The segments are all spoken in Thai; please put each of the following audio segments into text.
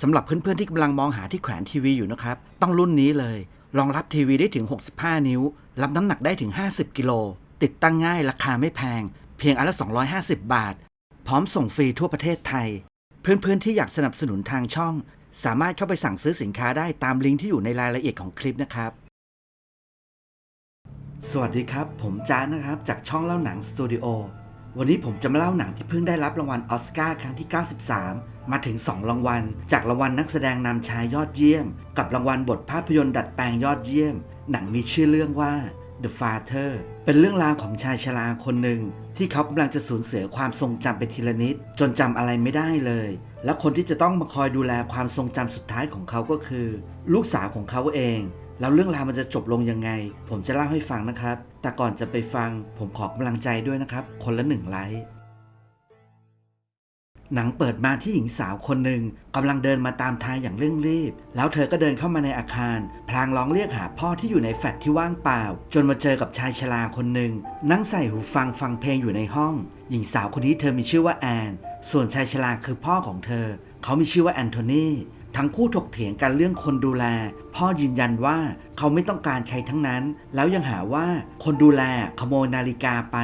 สำหรับเพื่อนๆที่กำลังมองหาที่แขวนทีวีอยู่นะครับ ต้องรุ่นนี้เลย รองรับทีวีได้ถึง 65 นิ้ว รับน้ำหนักได้ถึง 50 กิโล ติดตั้งง่ายราคาไม่แพง เพียงอันละ 250 บาท พร้อมส่งฟรีทั่วประเทศไทย เพื่อนๆที่อยากสนับสนุนทางช่อง สามารถเข้าไปสั่งซื้อสินค้าได้ตามลิงก์ที่อยู่ในรายละเอียดของคลิปนะครับ สวัสดีครับ ผมจ้านะครับ จากช่องเล่าหนังสตูดิโอ วันนี้ผมจะมาเล่าหนังที่เพิ่งได้รับรางวัลออสการ์ครั้งที่ 93 มาถึง 2 รางวัล จากรางวัลนักแสดงนำชายยอดเยี่ยม กับรางวัลบทภาพยนตร์ดัดแปลงยอดเยี่ยม หนังมีชื่อเรื่องว่า The Father เป็นเรื่องราวของชายชราคนหนึ่ง ที่เขากำลังจะสูญเสียความทรงจำไปทีละนิด จนจำอะไรไม่ได้เลย และคนที่จะต้องมาคอยดูแลความทรงจำสุดท้ายของเขาก็คือ ลูกสาวของเขาเอง แล้วเรื่องราวมันจะจบลงยังไง ผมจะเล่าให้ฟังนะครับ แต่ก่อนจะไปฟัง ผมขอกำลังใจด้วยนะครับ คนละหนึ่งไลค์หนังเปิดมาที่หญิงสาวคนหนึ่งกำลังเดินมาตามทางอย่างเร่งรีบ แล้วเธอก็เดินเข้ามาในอาคาร พลางร้องเรียกหาพ่อที่อยู่ในแฟลตที่ว่างเปล่า จนมาเจอกับชายชราคนหนึ่งนั่งใส่หูฟังฟังเพลงอยู่ในห้อง หญิงสาวคนนี้เธอมีชื่อว่าแอน ส่วนชายชราคือพ่อของเธอ เขามีชื่อว่าแอนโทนี ทั้งคู่ถกเถียงกันเรื่องคนดูแล พ่อยืนยันว่าเขาไม่ต้องการใช้ทั้งนั้น แล้วยังหาว่าคนดูแลขโมยนาฬิกาไป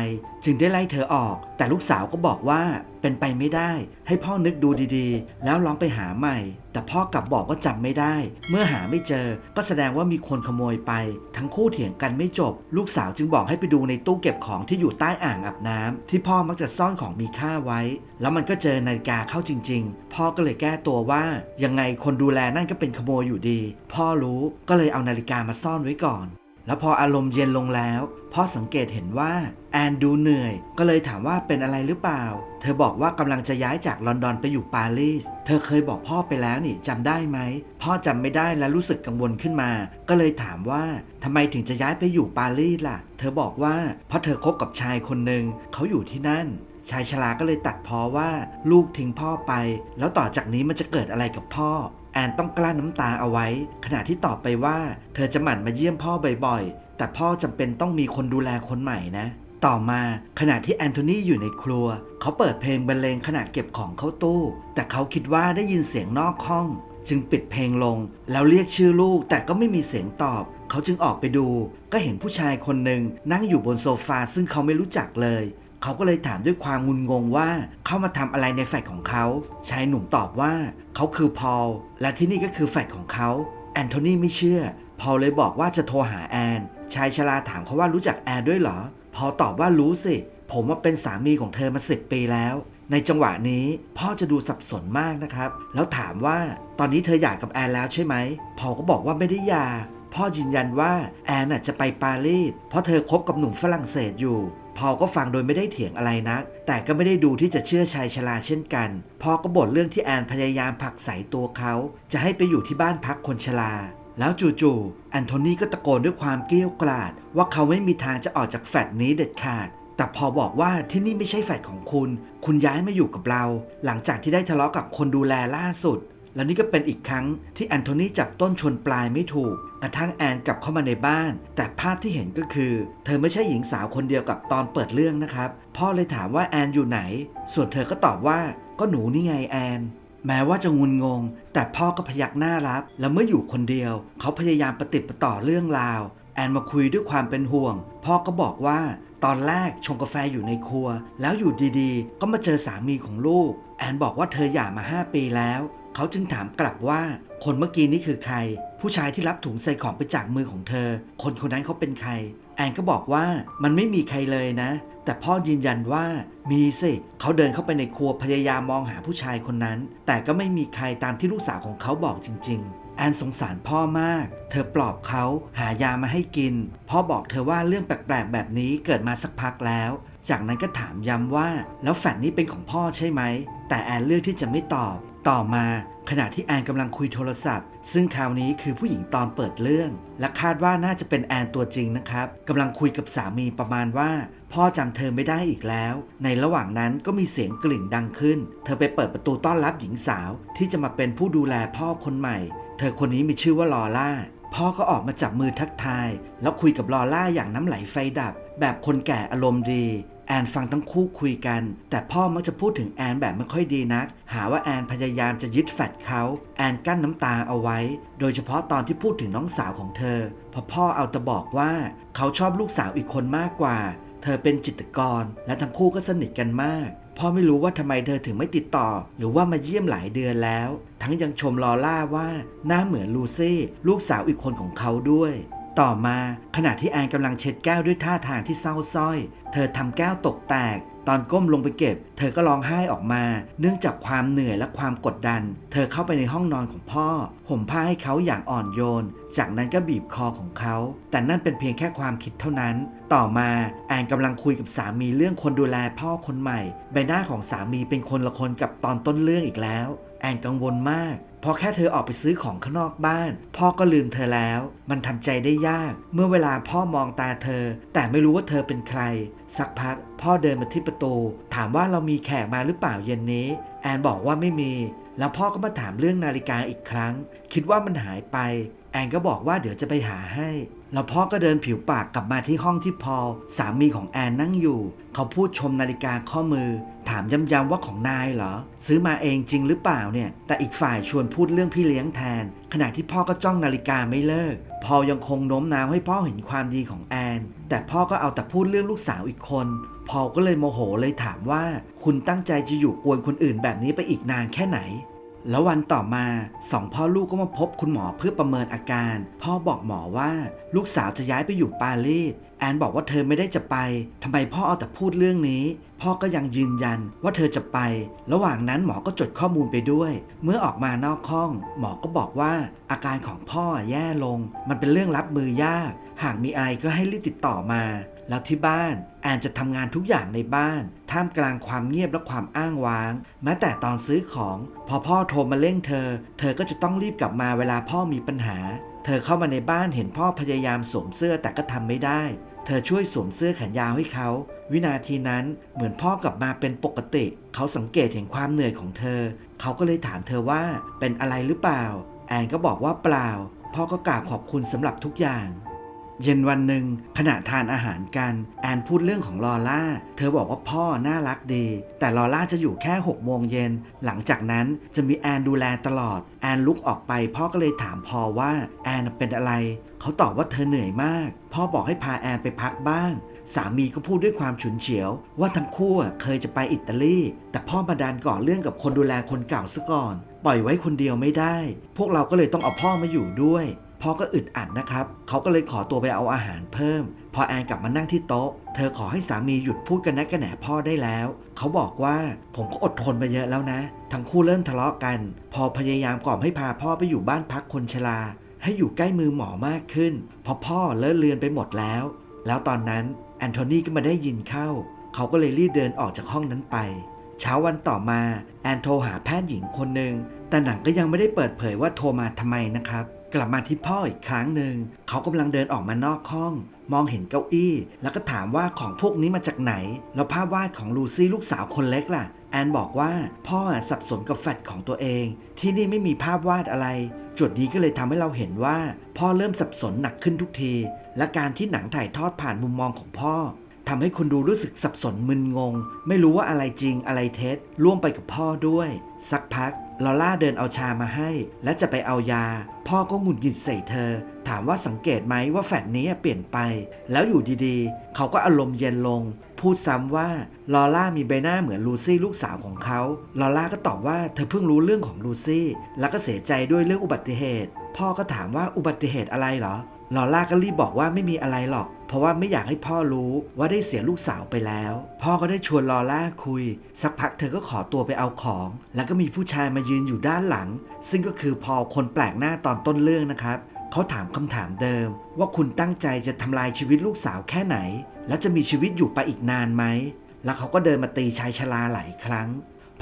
จึงได้ไล่เธอออก แต่ลูกสาวก็บอกว่า เป็นไปไม่ได้ ให้พ่อนึกดูดีๆ แล้วลองไปหาใหม่ แต่พ่อกลับบอกว่าจำไม่ได้ เมื่อหาไม่เจอ ก็แสดงว่ามีคนขโมยไป ทั้งคู่เถียงกันไม่จบ ลูกสาวจึงบอกให้ไปดูในตู้เก็บของที่อยู่ใต้อ่างอาบน้ำที่พ่อมักจะซ่อนของมีค่าไว้ แล้วมันก็เจอนาฬิกาเข้าจริง ๆ พ่อก็เลยแก้ตัวว่า ยังไงคนดูแลนั่นก็เป็นขโมยอยู่ดี พ่อรู้ก็เลยเอานาฬิกามาซ่อนไว้ก่อน แล้วพออารมณ์เย็นลงแล้วพ่อสังเกตเห็นว่าแอนดูเหนื่อย ก็เลยถามว่าเป็นอะไรหรือเปล่า เธอบอกว่ากำลังจะย้ายจากลอนดอนไปอยู่ปารีส เธอเคยบอกพ่อไปแล้วนี่จำได้ไหม พ่อจำไม่ได้และรู้สึกกังวลขึ้นมา ก็เลยถามว่าทำไมถึงจะย้ายไปอยู่ปารีสล่ะ เธอบอกว่าเพราะเธอคบกับชายคนหนึ่งเขาอยู่ที่นั่นชายชราก็เลยตัดพ้อว่าลูกทิ้งพ่อไป แล้วต่อจากนี้มันจะเกิดอะไรกับพ่อ แอนต้องกลั้นน้ำตาเอาไว้ ขณะที่ตอบไปว่า เธอจะหมั่นมาเยี่ยมพ่อบ่อยๆ แต่พ่อจำเป็นต้องมีคนดูแลคนใหม่นะ ต่อมาขณะที่แอนโทนีอยู่ในครัว เขาเปิดเพลงบรรเลงขณะเก็บของเข้าตู้ แต่เขาคิดว่าได้ยินเสียงนอกห้อง จึงปิดเพลงลง แล้วเรียกชื่อลูกแต่ก็ไม่มีเสียงตอบ เขาจึงออกไปดู ก็เห็นผู้ชายคนหนึ่งนั่งอยู่บนโซฟาซึ่งเขาไม่รู้จักเลย เขาก็เลยถามด้วยความงุนงงว่าเข้ามาทำอะไรในแฟลตของเขาชายหนุ่มตอบว่าเขาคือพอลและที่นี่ก็คือแฟลตของเขาแอนโทนีไม่เชื่อ พอลเลยบอกว่าจะโทรหาแอน ชายชราถามเขาว่ารู้จักแอนด้วยเหรอ พอลตอบว่ารู้สิ ผมว่าเป็นสามีของเธอมาสิบปีแล้ว ในจังหวะนี้พ่อจะดูสับสนมากนะครับ แล้วถามว่าตอนนี้เธอหย่ากกับแอนแล้วใช่ไหม พอก็บอกว่าไม่ได้หย่า พ่อยืนยันว่าแอนน่ะจะไปปารีสเพราะเธอคบกับหนุ่มฝรั่งเศสอยู่พอก็ฟังโดยไม่ได้เถียงอะไรนัก แต่ก็ไม่ได้ดูที่จะเชื่อชายชราเช่นกัน พอก็บ่นเรื่องที่แอนพยายามผลักใส่ตัวเขา จะให้ไปอยู่ที่บ้านพักคนชรา แล้วจู่ๆแอนโทนีก็ตะโกนด้วยความเกรี้ยวกราดว่าเขาไม่มีทางจะออกจากแฟลตนี้เด็ดขาด แต่พอบอกว่าที่นี่ไม่ใช่แฟลตของคุณ คุณย้ายมาอยู่กับเรา หลังจากที่ได้ทะเลาะกับคนดูแลล่าสุด และนี่ก็เป็นอีกครั้งที่แอนโทนีจับต้นชนปลายไม่ถูก กระทั่งแอนกลับเข้ามาในบ้าน แต่ภาพที่เห็นก็คือ เธอไม่ใช่หญิงสาวคนเดียวกับตอนเปิดเรื่องนะครับ พ่อเลยถามว่าแอนอยู่ไหน ส่วนเธอก็ตอบว่าก็หนูนี่ไงแอนแม้ว่าจะงุนงง แต่พ่อก็พยักหน้ารับ และเมื่ออยู่คนเดียว เขาพยายามประติดประต่อเรื่องราว แอนมาคุยด้วยความเป็นห่วง พ่อก็บอกว่า ตอนแรกชงกาแฟอยู่ในครัว แล้วอยู่ดีๆ ก็มาเจอสามีของลูก แอนบอกว่าเธอหย่ามา 5 ปีแล้ว เขาจึงถามกลับว่า คนเมื่อกี้นี้คือใคร ผู้ชายที่รับถุงใส่ของไปจากมือของเธอ คนคนนั้นเขาเป็นใคร แอนก็บอกว่ามันไม่มีใครเลยนะ แต่พ่อยืนยันว่ามีสิเขาเดินเข้าไปในครัวพยายามมองหาผู้ชายคนนั้น แต่ก็ไม่มีใครตามที่ลูกสาวของเขาบอกจริง ๆแอนสงสารพ่อมาก เธอปลอบเขาหายามาให้กิน พ่อบอกเธอว่าเรื่องแปลกๆ แบบนี้เกิดมาสักพักแล้ว จากนั้นก็ถามย้ำว่า แล้วแฟลตนี้เป็นของพ่อใช่ไหม แต่แอนเลือกที่จะไม่ตอบ ต่อมาขณะที่แอนกำลังคุยโทรศัพท์ ซึ่งคราวนี้คือผู้หญิงตอนเปิดเรื่อง และคาดว่าน่าจะเป็นแอนตัวจริงนะครับกำลังคุยกับสามีประมาณว่า พ่อจำเธอไม่ได้อีกแล้ว ในระหว่างนั้นก็มีเสียงกลิ่งดังขึ้น เธอไปเปิดประตูต้อนรับหญิงสาว ที่จะมาเป็นผู้ดูแลพ่อคนใหม่ เธอคนนี้มีชื่อว่าลอล่าพ่อก็ออกมาจับมือทักทาย แล้วคุยกับลอล่าอย่างน้ำไหลไฟดับ แบบคนแก่อารมณ์ดี แอนฟังทั้งคู่คุยกัน แต่พ่อมักจะพูดถึงแอนแบบไม่ค่อยดีนัก หาว่าแอนพยายามจะยึดแฟดเขา แอนกั้นน้ำตาเอาไว้ โดยเฉพาะตอนที่พูดถึงน้องสาวของเธอพราะพ่อเอาแต่บอกว่า เขาชอบลูกสาวอีกคนมากกว่า เธอเป็นจิตกร และทั้งคู่ก็สนิทกันมากพ่อไม่รู้ว่าทำไมเธอถึงไม่ติดต่อ หรือว่ามาเยี่ยมหลายเดือนแล้ว ทั้งยังชมลอล่าว่าหน้าเหมือนลูซี่ลูกสาวอีกคนของเขาด้วย ต่อมาขณะที่แอนกำลังเช็ดแก้วด้วยท่าทางที่เศร้าส้อย เธอทำแก้วตกแตก ตอนก้มลงไปเก็บ เธอก็ร้องไห้ออกมา เนื่องจากความเหนื่อยและความกดดัน เธอเข้าไปในห้องนอนของพ่อ ห่มผ้าให้เขาอย่างอ่อนโยน จากนั้นก็บีบคอของเขา แต่นั่นเป็นเพียงแค่ความคิดเท่านั้น ต่อมาแอนกำลังคุยกับสามีเรื่องคนดูแลพ่อคนใหม่ ใบหน้าของสามีเป็นคนละคนกับตอนต้นเรื่องอีกแล้ว แอนกังวลมากพอแค่เธอออกไปซื้อของข้างนอกบ้าน พ่อก็ลืมเธอแล้ว มันทำใจได้ยาก เมื่อเวลาพ่อมองตาเธอ แต่ไม่รู้ว่าเธอเป็นใคร สักพัก พ่อเดินมาที่ประตู ถามว่าเรามีแขกมาหรือเปล่าเย็นนี้ แอนบอกว่าไม่มี แล้วพ่อก็มาถามเรื่องนาฬิกาอีกครั้ง คิดว่ามันหายไป แอนก็บอกว่าเดี๋ยวจะไปหาให้ แล้วพ่อก็เดินผิวปากกลับมาที่ห้องที่พอลสามีของแอนนั่งอยู่ เขาพูดชมนาฬิกาข้อมือ ถามย้ำๆว่าของนายเหรอ ซื้อมาเองจริงหรือเปล่าเนี่ย แต่อีกฝ่ายชวนพูดเรื่องพี่เลี้ยงแทน ขณะที่พ่อก็จ้องนาฬิกาไม่เลิก พอยังคงโน้มน้าวให้พ่อเห็นความดีของแอน แต่พ่อก็เอาแต่พูดเรื่องลูกสาวอีกคน พอก็เลยโมโหเลยถามว่า คุณตั้งใจจะอยู่กวนคนอื่นแบบนี้ไปอีกนานแค่ไหน แล้ววันต่อมาสองพ่อลูกก็มาพบคุณหมอเพื่อประเมินอาการ พ่อบอกหมอว่าลูกสาวจะย้ายไปอยู่ปารีสแอนบอกว่าเธอไม่ได้จะไปทำไมพ่อเอาแต่พูดเรื่องนี้ พ่อก็ยังยืนยันว่าเธอจะไป ระหว่างนั้นหมอก็จดข้อมูลไปด้วย เมื่อออกมานอกห้อง หมอก็บอกว่าอาการของพ่อแย่ลง มันเป็นเรื่องรับมือยาก หากมีอะไรก็ให้รีบติดต่อมา แล้วที่บ้าน แอนจะทำงานทุกอย่างในบ้าน ท่ามกลางความเงียบและความอ้างว้าง แม้แต่ตอนซื้อของ พอพ่อโทรมาเร่งเธอ เธอก็จะต้องรีบกลับมาเวลาพ่อมีปัญหา เธอเข้ามาในบ้านเห็นพ่อพยายามสวมเสื้อแต่ก็ทำไม่ได้ เธอช่วยสวมเสื้อแขนยาวให้เขา วินาทีนั้นเหมือนพ่อกลับมาเป็นปกติ เขาสังเกตเห็นความเหนื่อยของเธอ เขาก็เลยถามเธอว่าเป็นอะไรหรือเปล่า แอนก็บอกว่าเปล่า พ่อก็กราบขอบคุณสำหรับทุกอย่าง เย็นวันหนึ่งขณะทานอาหารกันแอนพูดเรื่องของลอล่า เธอบอกว่าพ่อน่ารักดี แต่ลอล่าจะอยู่แค่6โมงเย็น หลังจากนั้นจะมีแอนดูแลตลอด แอนลุกออกไป พ่อก็เลยถามพอว่าแอนเป็นอะไร เขาตอบว่าเธอเหนื่อยมาก พ่อบอกให้พาแอนไปพักบ้าง สามีก็พูดด้วยความฉุนเฉียว ว่าทั้งคู่เคยจะไปอิตาลี แต่พ่อมาดันก่อเรื่องกับคนดูแลคนเก่าซะก่อน ปล่อยไว้คนเดียวไม่ได้ พวกเราก็เลยต้องเอาพ่อมาอยู่ด้วย พ่อก็อึดอัดนะครับเขาก็เลยขอตัวไปเอาอาหารเพิ่ม พอแอนกลับมานั่งที่โต๊ะ เธอขอให้สามีหยุดพูดกันนะกันแหนพ่อได้แล้ว เขาบอกว่าผมก็อดทนมาเยอะแล้วนะ ทั้งคู่เริ่มทะเลาะกัน พอพยายามกล่อมให้พาพ่อไปอยู่บ้านพักคนชรา ให้อยู่ใกล้มือหมอมากขึ้น เพราะพ่อเลิศเลือนไปหมดแล้ว แล้วตอนนั้นแอนโทนีก็มาได้ยินเข้า เขาก็เลยรีบเดินออกจากห้องนั้นไป เช้าวันต่อมาแอนโทรหาแพทย์หญิงคนหนึ่งแต่หนังก็ยังไม่ได้เปิดเผยว่าโทรมาทำไมนะครับ กลับมาที่พ่ออีกครั้งหนึ่ง เขากำลังเดินออกมานอกห้อง มองเห็นเก้าอี้ แล้วก็ถามว่าของพวกนี้มาจากไหน แล้วภาพวาดของลูซี่ลูกสาวคนเล็กล่ะ แอนบอกว่าพ่อสับสนกับแฟดของตัวเอง ที่นี่ไม่มีภาพวาดอะไร จุดนี้ก็เลยทำให้เราเห็นว่า พ่อเริ่มสับสนหนักขึ้นทุกที และการที่หนังถ่ายทอดผ่านมุมมองของพ่อทำให้คนดูรู้สึกสับสนมึนงง ไม่รู้ว่าอะไรจริงอะไรเท็จร่วมไปกับพ่อด้วย สักพัก ลอล่าเดินเอาชามาให้ และจะไปเอายา พ่อก็หงุดหงิดใส่เธอ ถามว่าสังเกตไหมว่าแฟดนี้เปลี่ยนไป แล้วอยู่ดีๆ เขาก็อารมณ์เย็นลง พูดซ้ำว่าลอล่ามีใบหน้าเหมือนลูซี่ลูกสาวของเขา ลอล่าก็ตอบว่าเธอเพิ่งรู้เรื่องของลูซี่ แล้วก็เสียใจด้วยเรื่องอุบัติเหตุ พ่อก็ถามว่าอุบัติเหตุอะไรเหรอลอล่าก็รีบบอกว่าไม่มีอะไรหรอก ราะว่าไม่อยากให้พ่อรู้ว่าได้เสียลูกสาวไปแล้ว พ่อก็ได้ชวนลอล่าคุย สักพักเธอก็ขอตัวไปเอาของ แล้วก็มีผู้ชายมายืนอยู่ด้านหลัง ซึ่งก็คือพอคนแปลกหน้าตอนต้นเรื่องนะครับเขาถามคำถามเดิม ว่าคุณตั้งใจจะทำลายชีวิตลูกสาวแค่ไหน และจะมีชีวิตอยู่ไปอีกนานไหมแล้วเขาก็เดินมาตีชายชราหลายครั้ง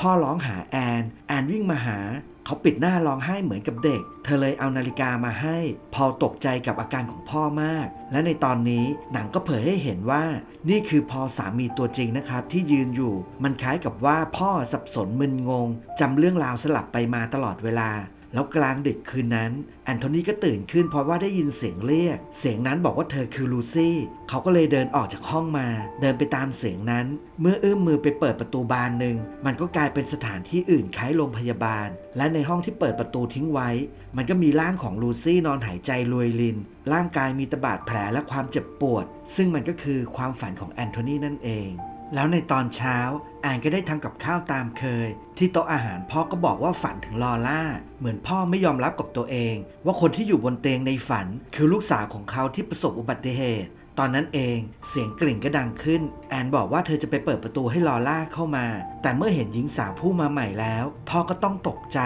พ่อร้องหาแอนแอนวิ่งมาหา เขาปิดหน้าร้องไห้เหมือนกับเด็ก เธอเลยเอานาฬิกามาให้ พอตกใจกับอาการของพ่อมาก และในตอนนี้หนังก็เผยให้เห็นว่า นี่คือพอสามีตัวจริงนะครับที่ยืนอยู่ มันคล้ายกับว่าพ่อสับสนมึนงงจำเรื่องราวสลับไปมาตลอดเวลา แล้วกลางดึกคืนนั้นแอนโทนีก็ตื่นขึ้นเพราะว่าได้ยินเสียงเรียก เสียงนั้นบอกว่าเธอคือลูซี่เขาก็เลยเดินออกจากห้องมา เดินไปตามเสียงนั้น เมื่อเอื้อมมือไปเปิดประตูบานหนึ่ง มันก็กลายเป็นสถานที่อื่นคล้ายโรงพยาบาล และในห้องที่เปิดประตูทิ้งไว้ มันก็มีร่างของลูซี่นอนหายใจรวยลิน ร่างกายมีตบาดแผลและความเจ็บปวด ซึ่งมันก็คือความฝันของแอนโทนีนั่นเอง แล้วในตอนเช้าแอนก็ได้ทำกับข้าวตามเคย ที่โต๊ะอาหารพ่อก็บอกว่าฝันถึงลอล่า เหมือนพ่อไม่ยอมรับกับตัวเอง ว่าคนที่อยู่บนเตียงในฝัน คือลูกสาวของเขาที่ประสบอุบัติเหตุ ตอนนั้นเองเสียงกลิ่งก็ดังขึ้น แอนบอกว่าเธอจะไปเปิดประตูให้ลอล่าเข้ามา แต่เมื่อเห็นหญิงสาวผู้มาใหม่แล้ว พ่อก็ต้องตกใจ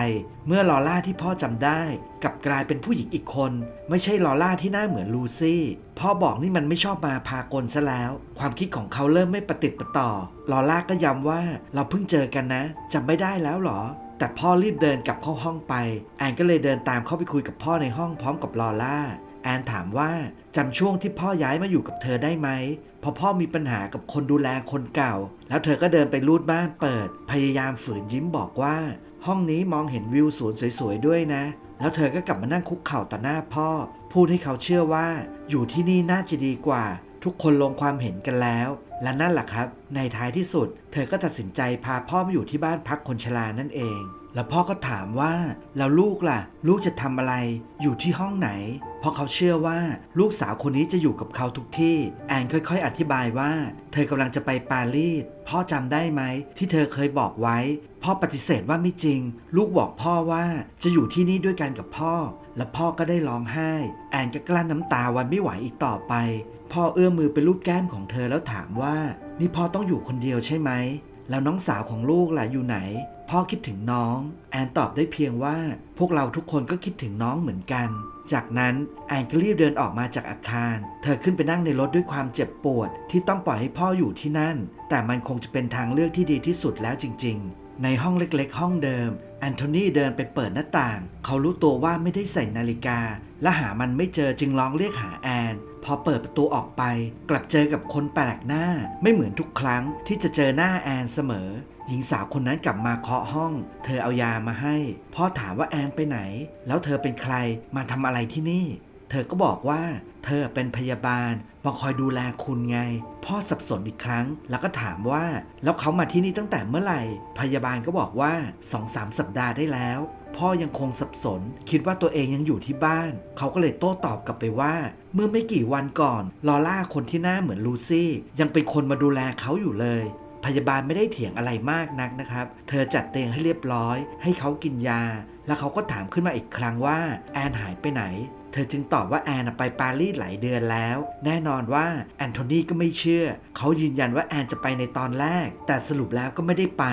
เมื่อลอล่าที่พ่อจำได้กลับกลายเป็นผู้หญิงอีกคน ไม่ใช่ลอล่าที่หน้าเหมือนลูซี่ พ่อบอกนี่มันไม่ชอบมาพากลซะแล้ว ความคิดของเขาเริ่มไม่ประติดประต่อ ลอล่าก็ย้ำว่าเราเพิ่งเจอกันนะจำไม่ได้แล้วหรอแต่พ่อรีบเดินกลับเข้าห้องไป แอนก็เลยเดินตามเข้าไปคุยกับพ่อในห้องพร้อมกับลอล่า แอนถามว่าจำช่วงที่พ่อย้ายมาอยู่กับเธอได้ไหมพราะพ่อมีปัญหากับคนดูแลคนเก่า แล้วเธอก็เดินไปรูดบ้านเปิด พยายามฝืนยิ้มบอกว่า ห้องนี้มองเห็นวิวสวนสวยๆด้วยนะ แล้วเธอก็กลับมานั่งคุกเข่าต่อหน้าพ่อ พูดให้เขาเชื่อว่า อยู่ที่นี่น่าจะดีกว่า ทุกคนลงความเห็นกันแล้ว และนั่นแหละครับ ในท้ายที่สุด เธอก็ตัดสินใจพาพ่อมาอยู่ที่บ้านพักคนชรานั่นเอง แล้วพ่อก็ถามว่าแล้วลูกล่ะ ลูกจะทำอะไร อยู่ที่ห้องไหน ราะเขาเชื่อว่าลูกสาวคนนี้จะอยู่กับเขาทุกที่แอนค่อยๆ อธิบายว่า เธอกำลังจะไปปารีสพ่อจำได้ไหม ที่เธอเคยบอกไว้ พ่อปฏิเสธว่าไม่จริง ลูกบอกพ่อว่าจะอยู่ที่นี่ด้วยกันกับพ่อ และพ่อก็ได้ร้องไห้ แอนก็กลั้นน้ำตาไว้ไม่ไหวอีกต่อไป พ่อเอื้อมมือไปลูบแก้มของเธอแล้วถามว่า นี่พ่อต้องอยู่คนเดียวใช่ไหมแล้วน้องสาวของลูกล่ะอยู่ไหน พ่อคิดถึงน้อง แอนตอบได้เพียงว่า พวกเราทุกคนก็คิดถึงน้องเหมือนกัน จากนั้นแอนก็รีบเดินออกมาจากอาคาร เธอขึ้นไปนั่งในรถด้วยความเจ็บปวด ที่ต้องปล่อยให้พ่ออยู่ที่นั่น แต่มันคงจะเป็นทางเลือกที่ดีที่สุดแล้วจริง ๆ ในห้องเล็กๆ ห้องเดิม แอนโทนีเดินไปเปิดหน้าต่าง เขารู้ตัวว่าไม่ได้ใส่นาฬิกา และหามันไม่เจอจึงร้องเรียกหาแอน พอเปิดประตูออกไป กลับเจอกับคนแปลกหน้า ไม่เหมือนทุกครั้งที่จะเจอหน้าแอนเสมอ หญิงสาวคนนั้นกลับมาเคาะห้อง เธอเอายามาให้พ่อถามว่าแอนไปไหน แล้วเธอเป็นใครมาทำอะไรที่นี่ เธอก็บอกว่า เธอเป็นพยาบาลมาคอยดูแลคุณไง พ่อสับสนอีกครั้ง แล้วก็ถามว่า แล้วเขามาที่นี่ตั้งแต่เมื่อไหร่ พยาบาลก็บอกว่าสองสามสัปดาห์ได้แล้ว พ่อยังคงสับสน คิดว่าตัวเองยังอยู่ที่บ้าน เขาก็เลยโต้ตอบกลับไปว่า เมื่อไม่กี่วันก่อน ลอล่าคนที่หน้าเหมือนลูซี่ ยังเป็นคนมาดูแลเขาอยู่เลย พยาบาลไม่ได้เถียงอะไรมากนักนะครับ เธอจัดเตียงให้เรียบร้อย ให้เขากินยา แล้วเขาก็ถามขึ้นมาอีกครั้งว่าแอนหายไปไหนเธอจึงตอบว่าแอนไปปารีสหลายเดือนแล้ว แน่นอนว่าแอนโทนีก็ไม่เชื่อ เขายืนยันว่าแอนจะไปในตอนแรก แต่สรุปแล้วก็ไม่ได้ไป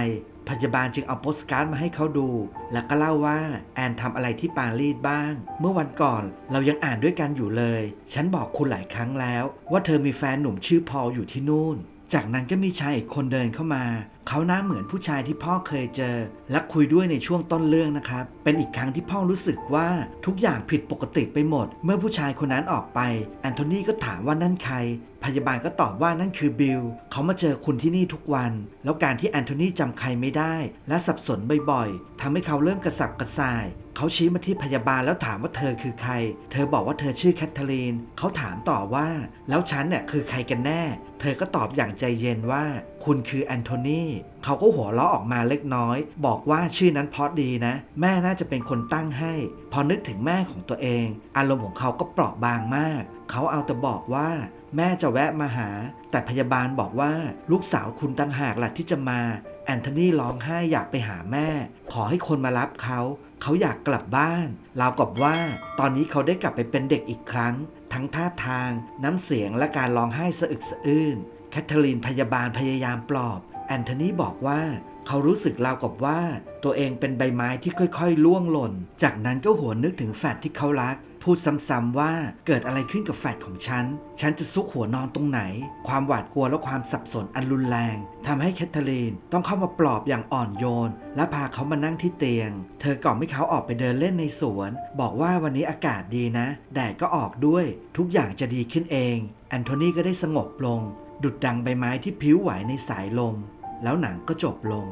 พยาบาลจึงเอาโปสการ์ดมาให้เขาดู แล้วก็เล่าว่าแอนทำอะไรที่ปารีสบ้าง เมื่อวันก่อนเรายังอ่านด้วยกันอยู่เลย ฉันบอกคุณหลายครั้งแล้ว ว่าเธอมีแฟนหนุ่มชื่อพอลอยู่ที่นู่น จากนั้นก็มีชายอีกคนเดินเข้ามา เขาหน้าเหมือนผู้ชายที่พ่อเคยเจอ และคุยด้วยในช่วงต้นเรื่องนะครับ เป็นอีกครั้งที่พ่อรู้สึกว่าทุกอย่างผิดปกติไปหมด เมื่อผู้ชายคนนั้นออกไป แอนโทนีก็ถามว่านั่นใคร พยาบาลก็ตอบว่านั่นคือบิล เขามาเจอคุณที่นี่ทุกวัน แล้วการที่แอนโทนีจำใครไม่ได้ และสับสนบ่อยๆทำให้เขาเริ่มกระสับกระส่าย เขาชี้มาที่พยาบาลแล้วถามว่าเธอคือใคร เธอบอกว่าเธอชื่อแคทเธอรีน เขาถามต่อว่า แล้วฉันเนี่ยคือใครกันแน่ เธอก็ตอบอย่างใจเย็นว่า คุณคือแอนโทนีเขาก็หัวเราะออกมาเล็กน้อย บอกว่าชื่อนั้นเพราะดีนะ แม่น่าจะเป็นคนตั้งให้ พอนึกถึงแม่ของตัวเอง อารมณ์ของเขาก็เปราะบางมาก เขาเอาแต่บอกว่าแม่จะแวะมาหา แต่พยาบาลบอกว่าลูกสาวคุณตั้งหากหล่ะที่จะมา แอนโทนีร้องไห้อยากไปหาแม่ ขอให้คนมารับเขา เขาอยากกลับบ้านราวกับว่าตอนนี้เขาได้กลับไปเป็นเด็กอีกครั้ง ทั้งท่าทาง น้ำเสียงและการร้องไห้สะอึกสะอื้นแคทเธอรีนพยาบาลพยายามปลอบ แอนโทนีบอกว่าเขารู้สึกราวกับว่า ตัวเองเป็นใบไม้ที่ค่อยๆล่วงหล่น จากนั้นก็หัวนนึกถึงแฟดที่เขารัก พูดซ้ำๆว่าเกิดอะไรขึ้นกับแฟดของฉัน ฉันจะซุกหัวนอนตรงไหน ความหวาดกลัวและความสับสนอันรุนแรงทำให้แคทเธอรีนต้องเข้ามาปลอบอย่างอ่อนโยน และพาเขามานั่งที่เตียง เธอกล่อมให้เขาออกไปเดินเล่นในสวน บอกว่าวันนี้อากาศดีนะ แดดก็ออกด้วย ทุกอย่างจะดีขึ้นเอง แอนโทนีก็ได้สงบลง ดุดดังใบไม้ที่พิ้วไหวในสายลม แล้วหนังก็จบลง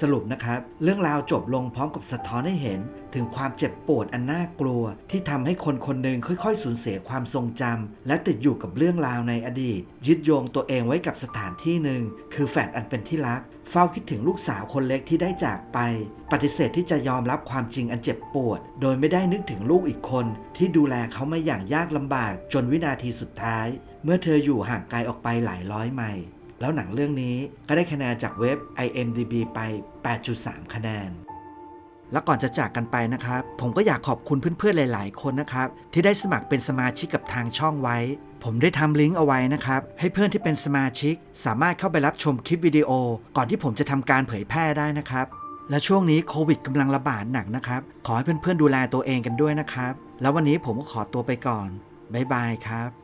สรุปนะครับ เรื่องราวจบลงพร้อมกับสะท้อนให้เห็น ถึงความเจ็บปวดอันน่ากลัว ที่ทำให้คนคนหนึ่งค่อยๆ สูญเสียความทรงจำและติดอยู่กับเรื่องราวในอดีต ยึดโยงตัวเองไว้กับสถานที่หนึ่ง คือแฟดอันเป็นที่รัก เฝ้าคิดถึงลูกสาวคนเล็กที่ได้จากไป ปฏิเสธที่จะยอมรับความจริงอันเจ็บปวด โดยไม่ได้นึกถึงลูกอีกคน ที่ดูแลเขามาอย่างยากลำบากจนวินาทีสุดท้าย เมื่อเธออยู่ห่างไกลออกไปหลายร้อยไมล์ แล้วหนังเรื่องนี้ก็ได้คะแนนจากเว็บ IMDB ไป 8.3 คะแนน แล้วก่อนจะจากกันไปนะครับ ผมก็อยากขอบคุณเพื่อนๆ หลาย ๆ คนนะครับ ที่ได้สมัครเป็นสมาชิกกับทางช่องไว้ ผมได้ทำลิงก์เอาไว้นะครับ ให้เพื่อนที่เป็นสมาชิก สามารถเข้าไปรับชมคลิปวิดีโอ ก่อนที่ผมจะทำการเผยแพร่ได้นะครับและช่วงนี้โควิดกำลังระบาดหนักนะครับ ขอให้เพื่อนๆดูแลตัวเองกันด้วยนะครับ แล้ววันนี้ผมก็ขอตัวไปก่อน บ๊ายบายครับ